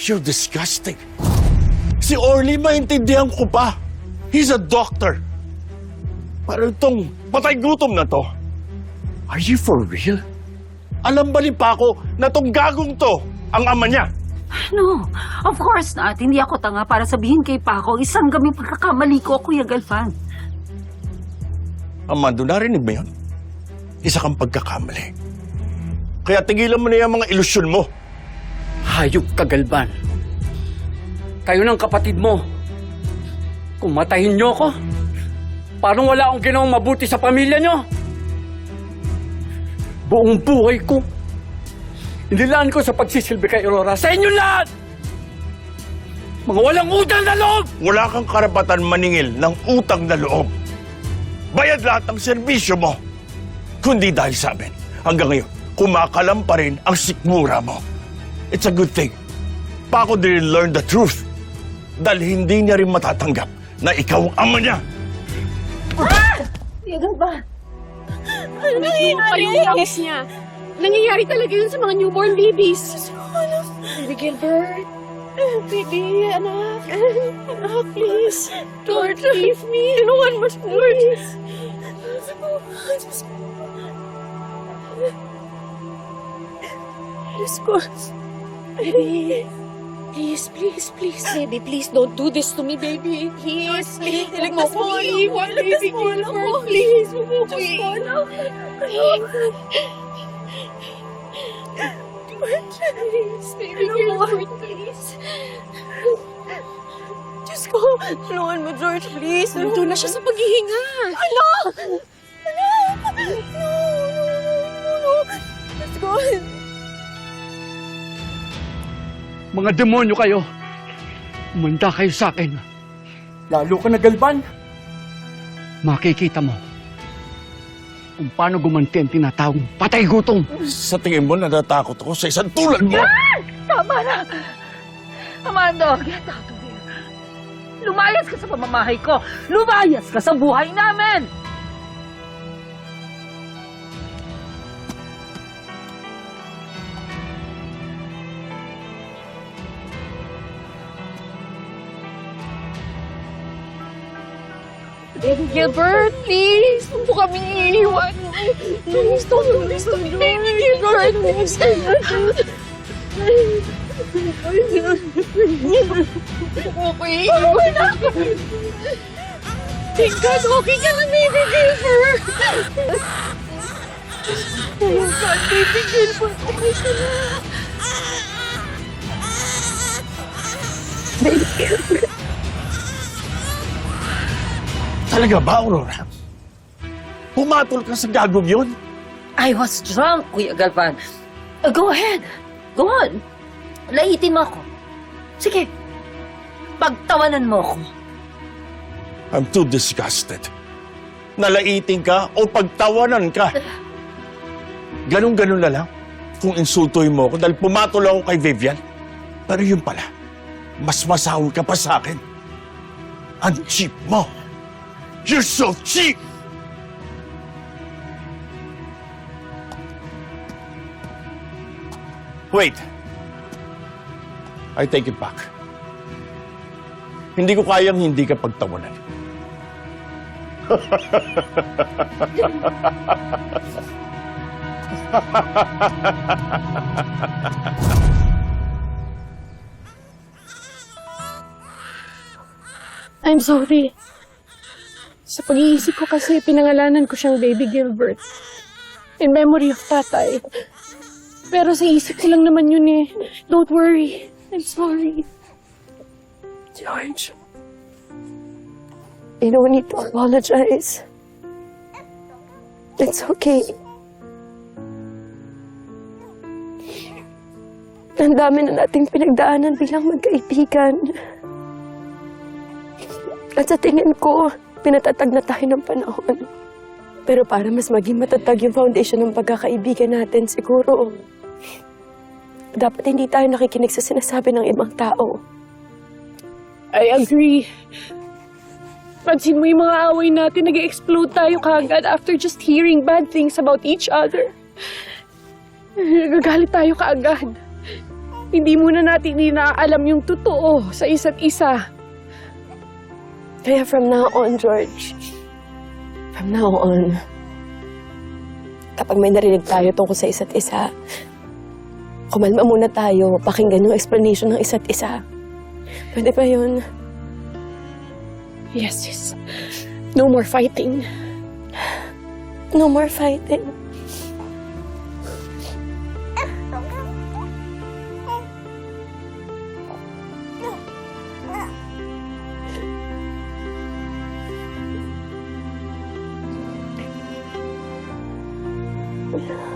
You're disgusting. Si Orly, maintindihan ko pa. He's a doctor. Pero itong patay gutom na to, are you for real? Alam ba ni Paco na tong gagong to ang ama niya? No, of course not. Hindi ako tanga para sabihin kay Paco isang gaming pagkakamali ko, Kuya Galvan. Amando, narinig mo yun? Isa kang pagkakamali. Kaya tigilan mo na yung mga ilusyon mo. Hayop kagalban. Kayo ng kapatid mo. Kung matahin nyo ko, parang wala akong ginawang mabuti sa pamilya nyo. Buong buhay ko, inilaan ko sa pagsisilbi kay Aurora sa inyo lahat! Mga walang utang na loob! Wala kang karapatan maningil ng utang na loob. Bayad lahat ng serbisyo mo. Kundi dahil sa amin, hanggang ngayon, kumakalam pa rin ang sikmura mo. It's a good thing. Paco didn't learn the truth. Dahil hindi niya rin matatanggap na ikaw ang ama niya. Kuya Galvan. Ano nangyayari? Yes niya. Nangyayari talaga yun sa mga newborn babies. Baby Gilbert. Baby, anak. Anak, please. Don't leave me. Tulungan mo siya, please. Diyos ko. Baby. Please, please, please, baby, please don't do this to me, baby. Please, please. Ilagtas mo ko iwan, baby Gilbert. Please, huwag mo ko iwan. Please, baby Gilbert, please. Diyos ko, tulungan mo, George, please. Nandun na siya sa paghihinga. Ano? Ano? No, no, no, no. Diyos ko. Mga demonyo kayo! Umanda kayo sa akin. Lalo ka na galban. Makikita mo kung paano gumanti ang tinatawag patay gutom. Sa tingin mo, natatakot ako sa isang tulad mo. Tama na! Amando, get out of here. Lumayas ka sa pamamahay ko. Lumayas ka sa buhay namin! Gilbert, please. Huwag mo kami iiwan. Please, don't do this to me. Gilbert, please. Okay. Iwan na. Thank God, okay ka na, Baby Gilbert. Oh God, Baby Gilbert, okay ka na. Baby Gilbert. Talaga ba, Aurora? Pumatol ka sa gagong yun? I was drunk, Kuya Galvan. Uh, go ahead. Go on. Laitin mo ako. Sige. Pagtawanan mo ako. I'm too disgusted. Nalaiting ka o pagtawanan ka. Ganun-ganun na lang kung insultuhin mo ako dahil pumatol ako kay Vivian. Pero yun pala, mas masahol ka pa sa akin. Ang cheap mo. You're so cheap! Wait. I take it back. Hindi ko kayang hindi ka pagtawanan. I'm sorry. Sa pag-iisip ko kasi, pinangalanan ko siyang Baby Gilbert. In memory of tatay. Pero sa isip ko lang naman yun eh. Don't worry. I'm sorry. George. You don't need to apologize. It's okay. Ang dami na nating pinagdaanan bilang magkaibigan. At sa tingin ko, pinatatag na tayo ng panahon. Pero para mas maging matatag yung foundation ng pagkakaibigan natin, siguro, dapat hindi tayo nakikinig sa sinasabi ng ibang tao. I agree. Pansin mo yung mga away natin, nag explode tayo kagad after just hearing bad things about each other. Nagagalit tayo kaagad. Hindi muna natin inaalam yung totoo sa isa't isa. Kaya from now on, George, from now on, kapag may narinig tayo tungkol sa isa't isa, kumalma muna tayo, pakinggan yung explanation ng isa't isa. Pwede ba yun? Yes, sis. No more fighting. No more fighting. Yeah.